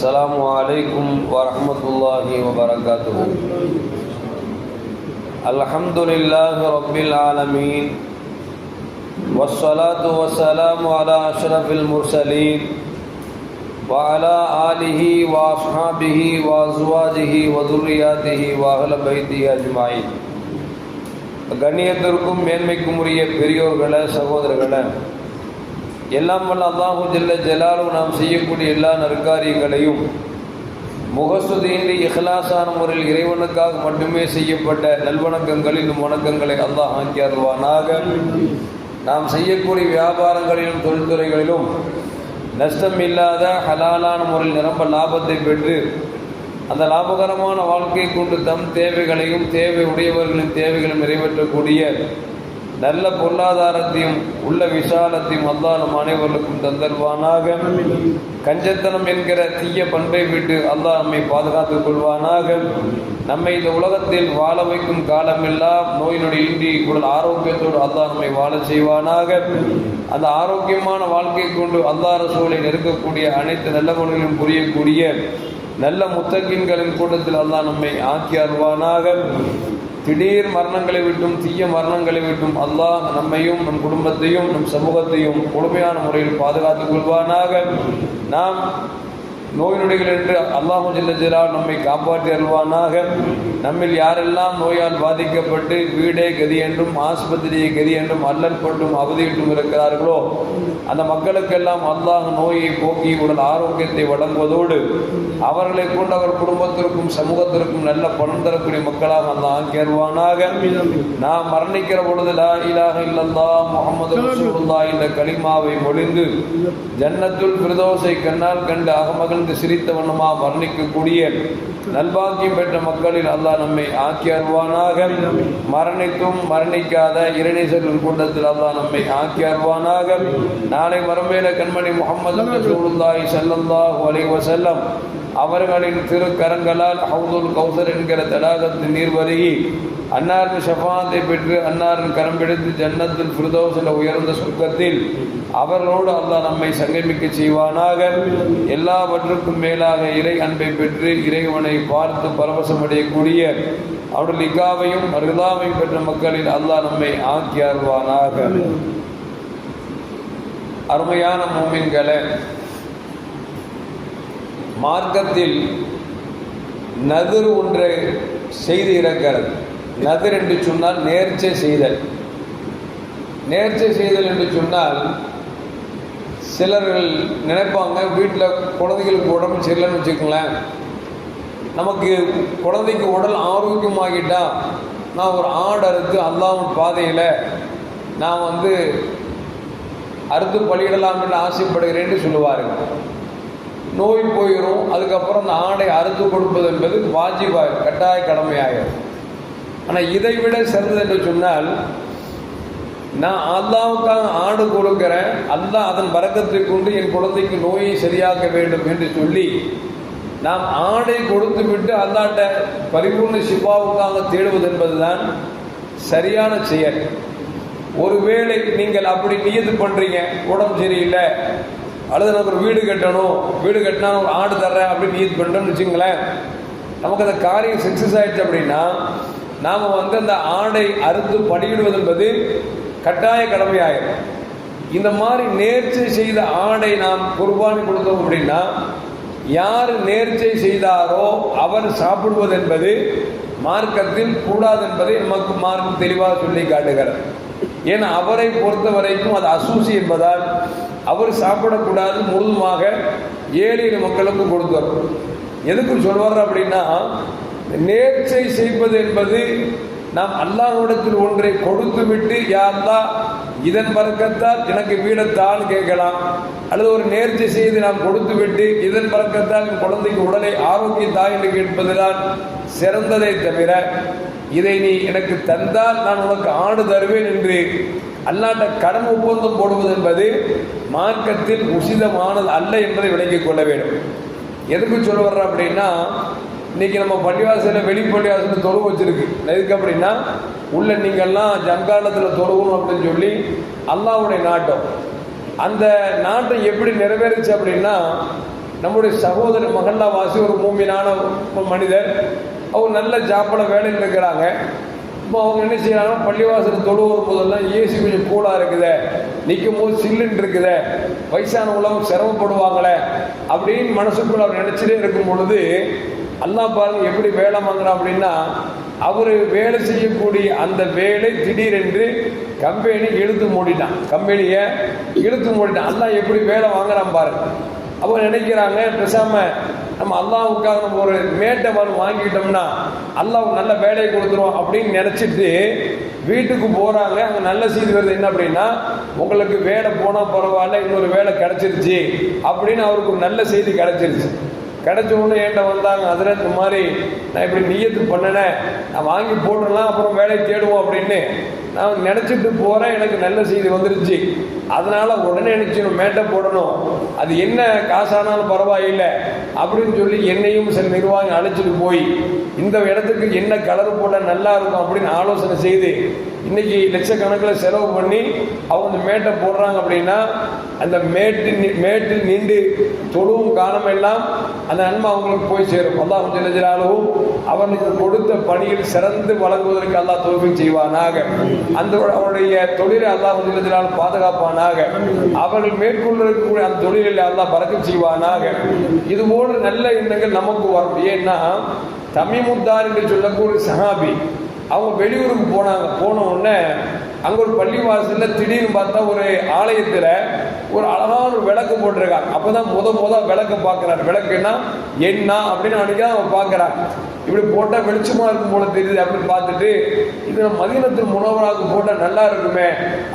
السلام عليكم ورحمة الله وبركاته الحمد لله رب العالمين والصلاة والسلام على أشرف المرسلين وعلى آله وأصحابه وأزواجه وذرياته وأهل بيته أجمعين கண்ணியத்திற்கும் மேன்மைக்கும் உரிய பெரியோர்களே சகோதரர்களே எல்லாம் வல்ல அல்லாஹு ஜெல்ல ஜலாலும் நாம் செய்யக்கூடிய எல்லா நற்காரியங்களையும் முகசுதீன்றி இஹ்லாசான முறையில் இறைவனுக்காக மட்டுமே செய்யப்பட்ட நல்வணக்கங்களின் வணக்கங்களை அல்லாஹ் ஆக்கி அருள்வானாக. நாம் செய்யக்கூடிய வியாபாரங்களிலும் தொழில்துறைகளிலும் நஷ்டம் இல்லாத ஹலாலான முறையில் நிரம்ப லாபத்தை பெற்று அந்த லாபகரமான வாழ்க்கை கொண்டு தம் தேவைகளையும் தேவை உடையவர்களின் தேவைகளையும் நிறைவேற்றக்கூடிய நல்ல பொருளாதாரத்தையும் உள்ள விசாலத்தையும் அல்லாஹ் நம் அனைவர்களுக்கும் தந்தல்வானாக கஞ்சத்தனம் என்கிற தீய பண்பை விட்டு அல்லாஹ் நம்மை பாதுகாத்துக் கொள்வானாக. நம்மை இந்த உலகத்தில் வாழ வைக்கும் காலமெல்லாம் நோயினுடைய இன்றி உடல் ஆரோக்கியத்தோடு அல்லாஹ் நம்மை வாழ செய்வானாக. அந்த ஆரோக்கியமான வாழ்க்கை கொண்டு அல்லாஹ் ரசூலை நெருக்கக்கூடிய அனைத்து நல்ல முறைகளும் புரியக்கூடிய நல்ல முத்தகின்களின் கூட்டத்தில் அல்லாஹ் நம்மை ஆக்கி அருவானாக திடீர் மரணங்களை விட்டும் தீய மரணங்களை விட்டும் அல்லாஹ் நம்மையும் நம் குடும்பத்தையும் நம் சமூகத்தையும் முழுமையான முறையில் பாதுகாத்துக் கொள்வானாக. நாம் நோய் நொடிகள் என்று அல்லாஹு ஜில்லஜிலால் நம்மை காப்பாற்றி அருள்வானாக. நம்மில் யாரெல்லாம் நோயால் பாதிக்கப்பட்டு வீடே கதி என்றும் ஆஸ்பத்திரியை கதி என்றும் அல்லல் கொண்டும் அவதியிட்டும் இருக்கிறார்களோ அந்த மக்களுக்கெல்லாம் அல்லாஹ் நோயை போக்கி உடல் ஆரோக்கியத்தை வழங்குவதோடு அவர்களை கொண்டு அவர் குடும்பத்திற்கும் சமூகத்திற்கும் நல்ல பணம் தரக்கூடிய மக்களாக அந்த ஆக்கியருவானாக நாம் மரணிக்கிற பொழுது லா இலாக இல்லல்லா முகமது ரசூலுல்லா என்ற கலிமாவை மொழிந்து ஜன்னத்துல் பிரதோஷை கண்ணால் கண்டு அகமகள் சிரித்த வண்ணமா வர்ணிக்கக்கூடிய நல்பாக்கியம் பெற்ற மக்களில் அல்லாஹ் நம்மை ஆக்கி அருவானாக மரணித்தும் மரணிக்காத இறைநேசர்கள் கூட்டத்தில் அல்லாஹ் நம்மை ஆக்கி அருவானாக நாளை மரமேல கண்மணி முகமது ரசூலுல்லாஹி ஸல்லல்லாஹு அலைஹி அவர்களின் திருக்கரங்களால் ஹவுதுல் கௌசர் என்கிற தடாகத்தின் நீர் வருகி அன்னாரின் ஷஃபாத்தை பெற்று அன்னாரின் கரம் பிடித்து ஜன்னத்தில் ஃபிர்தௌஸில் உயர்ந்த சுருக்கத்தில் அவர்களோடு அல்லாஹ் நம்மை சங்கமிக்க செய்வானாக. எல்லாவற்றுக்கும் மேலாக இறை அன்பை பெற்று இறைவனை பார்த்து பரவசமடையக்கூடிய அவருடைய லிகாவையும் ரிதாவையும் பெற்ற மக்களில் அல்லாஹ் நம்மை ஆக்கி அருமையான மூமின்களை மார்க்கத்தில் நதிர் ஒன்றை செய்து இறக்கிறது. நதிர் என்று சொன்னால் நேர்ச்சை செய்தல். நேர்ச்சை செய்தல் என்று சொன்னால் சிலர்கள் நினைப்பாங்க வீட்டில் குழந்தைகளுக்கு உடம்பு சரியில்லைன்னு வச்சுக்கோங்களேன். நமக்கு குழந்தைக்கு உடல் ஆரோக்கியமாகிட்டா நான் ஒரு ஆடு அறுத்து அல்லாமல் பாதையில் நான் வந்து அறுத்து பலியிடலாம் என்று ஆசைப்படுகிறேன்னு சொல்லுவாருங்க நோய் போயிடும் அதுக்கப்புறம் அந்த ஆடை அறுத்து கொடுப்பது என்பது வாஜிபாய் கட்டாய கடமையாகும் ஆனால் இதை விட சிறந்தது என்று சொன்னால் நான் அல்லாவுக்காக ஆடு கொடுக்கிறேன். அல்லாஹ் அதன் வரக்கத்தை கொண்டு என் குழந்தைக்கு நோயை சரியாக்க வேண்டும் என்று சொல்லி நாம் ஆடை கொடுத்து விட்டு அல்லாட்ட பரிபூர்ண சிவாவுக்காக தேடுவது என்பதுதான் சரியான செயல். ஒருவேளை நீங்கள் அப்படி நியது பண்ணுறீங்க உடம்பு சரியில்லை அல்லது நமக்கு ஒரு வீடு கட்டணும். வீடு கட்டினா ஒரு ஆடு தர்றேன் அப்படின்னு நீட் பண்ணுறோம்னு வச்சுங்களேன் நமக்கு அந்த காரியம் சக்ஸஸ் ஆயிடுச்சு அப்படின்னா நாம் வந்து அந்த ஆடை அறுத்து படியிடுவது என்பது கட்டாய கடமையாயிரும். இந்த மாதிரி நேர்ச்சை செய்த ஆடை நாம் குர்பானி கொடுத்தோம் அப்படின்னா யார் நேர்ச்சை செய்தாரோ அவர் சாப்பிடுவது என்பது மார்க்கத்தில் கூடாது என்பதை நமக்கு மார்க்கம் தெளிவாக சொல்லி காட்டுகிறது. ஏன்னா அவரை பொறுத்த வரைக்கும் அது அசூசி என்பதால் அவர் சாப்பிடக்கூடாது முழுதுமாக ஏழை மக்களுக்கும் கொடுத்தார் எதுக்கு சொல்வார் அப்படின்னா நேர்ச்சை செய்வது என்பது நாம் அல்லாஹ்விடத்தில் ஒன்றை கொடுத்து விட்டு யாருந்தா இதன் பறக்கத்தால் எனக்கு வீடத்தான் கேட்கலாம். அல்லது ஒரு நேர்ச்சி செய்து நாம் கொடுத்து விட்டு இதன் பறக்கத்தால் என் குழந்தைக்கு உடலை ஆரோக்கியத்தா என்று கேட்பதுதான் சிறந்ததை தவிர இதை நீ எனக்கு தந்தால் நான் உனக்கு ஆடு தருவேன் என்று அல்லாட்ட கடன் ஒப்பந்தம் போடுவது என்பது மார்க்கத்தில் உசிதமானது அல்ல என்பதை விளங்கிக் கொள்ள வேண்டும். எதுக்கு சொல்ல வர்ற அப்படின்னா இன்னைக்கு நம்ம பள்ளிவாசலில் வெளிப்பள்ளிவாசலில் தொழுவு வச்சிருக்கு. எதுக்கு அப்படின்னா உள்ள நீங்கள்லாம் ஜங்காலத்தில் தொழுகணும் அப்படின்னு சொல்லி அல்லாஹ்வுடைய நாட்டம். அந்த நாட்டம் எப்படி நிறைவேறுச்சு அப்படின்னா நம்முடைய சகோதர மகல்லாவாசி ஒரு மூமினான மனிதர் அவர் நல்ல ஜாப்பில் வேலையில் இருக்கிறாங்க. இப்போ அவங்க என்ன செய்யறாங்கன்னா பள்ளிவாசல் தொழுவும் போதெல்லாம் ஏசி கொஞ்சம் கூலாக இருக்குதே. நிற்கும் போது சில்லுன்னு இருக்குதே. வயசானவங்களும் சிரமப்படுவாங்களே அப்படின்னு மனசுக்குள்ள அவர் நினச்சிட்டே இருக்கும் பொழுது அல்லா பாருங்க எப்படி வேலை வாங்குறான் அப்படின்னா அவர் வேலை செய்யக்கூடிய அந்த வேலை திடீரென்று கம்பெனி இழுத்து மூடிட்டான். கம்பெனியை இழுத்து மூடிட்டான். அண்ணா எப்படி வேலை வாங்குறான் பாருங்க அவங்க நினைக்கிறாங்க பேசாமல் நம்ம அல்லாவுக்காக நம்ம ஒரு மேட்டை மறு வாங்கிக்கிட்டோம்னா அல்லாஹ் நல்ல வேலையை கொடுத்துருவோம் அப்படின்னு நினச்சிட்டு வீட்டுக்கு போகிறாங்க அங்கே நல்ல செய்தி வருது. என்ன அப்படின்னா உங்களுக்கு வேலை போனால் பரவாயில்ல இன்னொரு வேலை கிடச்சிருச்சு அப்படின்னு அவருக்கு ஒரு நல்ல செய்தி கிடச்சிருச்சு. கிடைச்ச உடனே என்கிட்ட வந்தாங்க? அதில் இந்த மாதிரி நான் இப்படி நியத்து பண்ணினேன். நான் வாங்கி போட்டுடலாம் அப்புறம் வேலையை தேடுவோம் அப்படின்னு நான் நினச்சிட்டு போகிறேன் எனக்கு நல்ல செய்தி வந்துருச்சு. அதனால் உடனே நினச்சி மேட்டை போடணும். அது என்ன காசானாலும் பரவாயில்லை அப்படின்னு சொல்லி என்னையும் சில நிர்வாகம் அழைச்சிட்டு போய் இந்த இடத்துக்கு என்ன கலர் போட்டால் நல்லா இருக்கும் அப்படின்னு ஆலோசனை செய்து இன்னைக்கு லட்சக்கணக்கில் செலவு பண்ணி அவங்க அந்த மேட்டை போடுறாங்க அப்படின்னா அந்த மேட்டு மேட்டில் நின்று தொழுவும் காலமெல்லாம் அந்த நன்மை அவங்களுக்கு போய் சேரும். அல்லாஹ் ஜெல்லஜலாலும் அவனுக்கு கொடுத்த பணியில் சிறந்து வழங்குவதற்கு அல்லாஹ் தோல்வி செய்வானாக. அந்த அவருடைய தொழிலை அல்லாஹ் ஜெல்லஜலாலும் பாதுகாப்பானாக. அவர்கள் மேற்கொள்ள இருக்கக்கூடிய அந்த தொழிலில் எல்லாம் பறக்க செய்வானாக இது போன்ற நல்ல எண்ணங்கள் நமக்கு வரும். ஏன்னா தமிமுத்தார் என்று சொல்லக்கூடிய சஹாபி அவங்க வெளியூருக்கு போனாங்க. போன உடனே அங்கே ஒரு பள்ளிவாசல்ல திடீர்னு பார்த்தா ஒரு ஆலயத்தில் ஒரு அழகான ஒரு விளக்கு போட்டிருக்காங்க. அப்பதான் முத முத விளக்கு பார்க்குறாரு. விளக்குன்னா என்ன? அப்படின்னு அன்னைக்கு அவன் பார்க்குறான் இப்படி போட்டால் வெளிச்சமா இருக்கும் போல தெரியுது அப்படின்னு பார்த்துட்டு இது நம்ம மதியனத்தில் முனவராக போட்டால் நல்லா இருக்குமே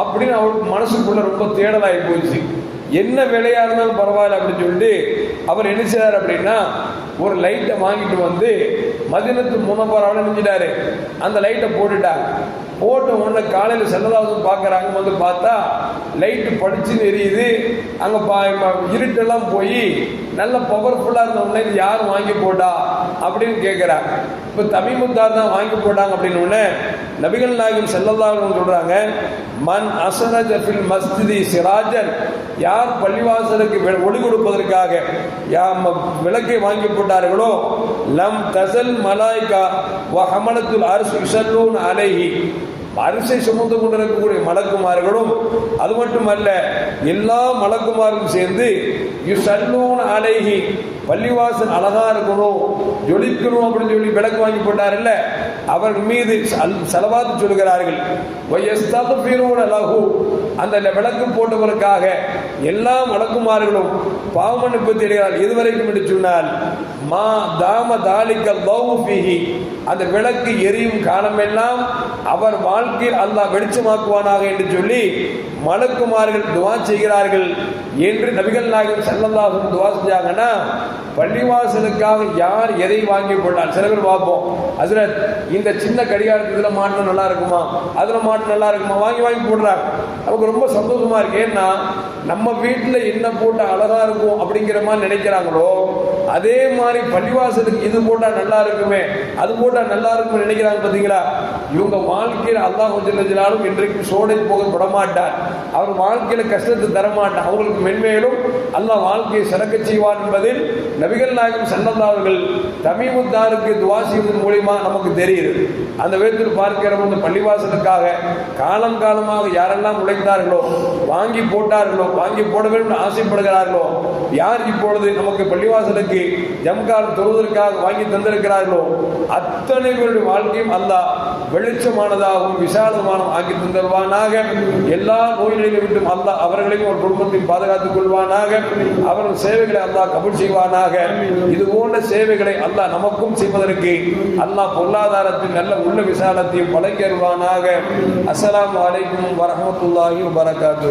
அப்படின்னு அவருக்கு மனசுக்குள்ள ரொம்ப தேடலாகி போச்சு என்ன விலையாக இருந்தாலும் பரவாயில்ல அப்படின்னு சொல்லிட்டு அவர் என்ன செய்தார் அப்படின்னா ஒரு லைட்டை வாங்கிட்டு வந்து மதினத்து முனப்பராவில் நினைஞ்சிட்டாரு அந்த லைட்டை போட்டுட்டாங்க போட்ட உடனே காலையில் செல்லதாவது பார்க்குறாங்க வந்து பார்த்தா லைட்டு படிச்சுன்னு எரியுது. அங்கே பா இருட்டெல்லாம் போய் நல்ல பவர்ஃபுல்லாக இருந்த உடனே இது யார் வாங்கி போட்டா அப்படின்னு கேட்குறாங்க இப்போ தமிமுத்தார் தான் வாங்கி போட்டாங்க அப்படின்னு உடனே நபிகள் நாயகம் செல்லல்லாஹு சொல்கிறாங்க மன் அசரஜ ஃபில் மஸ்ஜிதி சிராஜன். யார் பள்ளிவாசலுக்கு ஒளி கொடுப்பதற்காக யாம் விளக்கை வாங்கி போட்டார்களோ லம் தசல் மலாய்கா வ ஹமலத்துல் அரசு யுசல்லூன் அலைஹி. அரிசை சுமந்து கொண்டிருக்கக்கூடிய மலக்குமார்களும் அது மட்டுமல்ல எல்லா மலக்குமாரும் சேர்ந்து யுசல்லூன் அலைஹி பள்ளிவாசல் அழகா இருக்கணும் ஜொலிக்கணும் அப்படின்னு சொல்லி விளக்கு வாங்கி போட்டார் இல்லை அவர்கள் மீது செலவாத்து சொல்கிறார்கள் அந்த விளக்கு போட்டவருக்காக எல்லா மலக்குமார்களும் பாவமன்னிப்பு தேடுகிறார் இதுவரைக்கும் என்று சொன்னால் மா தாம தாலிக்க லவ் அந்த விளக்கு எரியும் காலமெல்லாம் அவர் வாழ்க்கையில் அல்லாஹ் வெளிச்சமாக்குவானாக என்று சொல்லி மலக்குமார்கள் துவா செய்கிறார்கள் என்று நபிகள் நாயகம் செல்லல்லாஹும் துவா செஞ்சாங்கன்னா பள்ளிவாசலுக்காக யார் எதை வாங்கி போட்டால் சில பேர் பார்ப்போம். அதுல இந்த சின்ன கடிகாரத்து இதுல மாட்டினா நல்லா இருக்குமா? அதில் மாட்டு நல்லா இருக்குமா? வாங்கி வாங்கி போடுறாங்க. நமக்கு ரொம்ப சந்தோஷமா இருக்கு ஏன்னா நம்ம வீட்டில் என்ன போட்டு அழகா இருக்கும் அப்படிங்கிற மாதிரி நினைக்கிறாங்களோ அதே மாதிரி பள்ளிவாசலுக்கு இது போட்டால் நல்லா இருக்குமே அது போட்டால் நல்லா இருக்கும்னு நினைக்கிறாங்க பார்த்தீங்களா இவங்க வாழ்க்கையில் அல்லாஹ் ஜில்லாலும் இன்றைக்கு சோடை போக விடமாட்டார் அவர் வாழ்க்கையில் கஷ்டத்தை தரமாட்டார். அவங்களுக்கு மென்மேலும் அல்லாஹ் வாழ்க்கையை சிறக்க செய்வார் என்பதில் நபிகள் நாயகம் சன்னந்தாவர்கள் தமிழ்முத்தாருக்கு துவா செய்வதன் மூலியமா நமக்கு தெரியுது. அந்த விதத்தில் பார்க்கிறோம் இந்த பள்ளிவாசலுக்காக காலம் காலமாக யாரெல்லாம் உழைத்தார்களோ வாங்கி போட்டார்களோ வாங்கி போட வேண்டும் ஆசைப்படுகிறார்களோ யார் இப்பொழுது நமக்கு பள்ளிவாசலுக்கு ஜம்கார் தொழுவதற்காக வாங்கி தந்திருக்கிறார்களோ அத்தனை பேருடைய வாழ்க்கையும் அல்லாஹ் வெளிச்சமானதாகவும் விசாலமானதும் ஆக்கி தந்தருவானாக. எல்லா நோயிலையும் விட்டும் அல்லாஹ் அவர்களையும் ஒரு குடும்பத்தையும் பாதுகாத்துக் கொள்வானாக. அவர்கள் சேவைகளை அல்லாஹ் கபூல் செய்வானாக. இது போன்ற சேவைகளை அல்லாஹ் நமக்கும் செய்வதற்கு அல்லாஹ் பொருளாதாரத்தில் நல்ல உள்ள விசாலத்தையும் பழக்கருவானாக அஸ்லாம் வலைக்கும் வரமத்துல்லாஹி வரகாத்து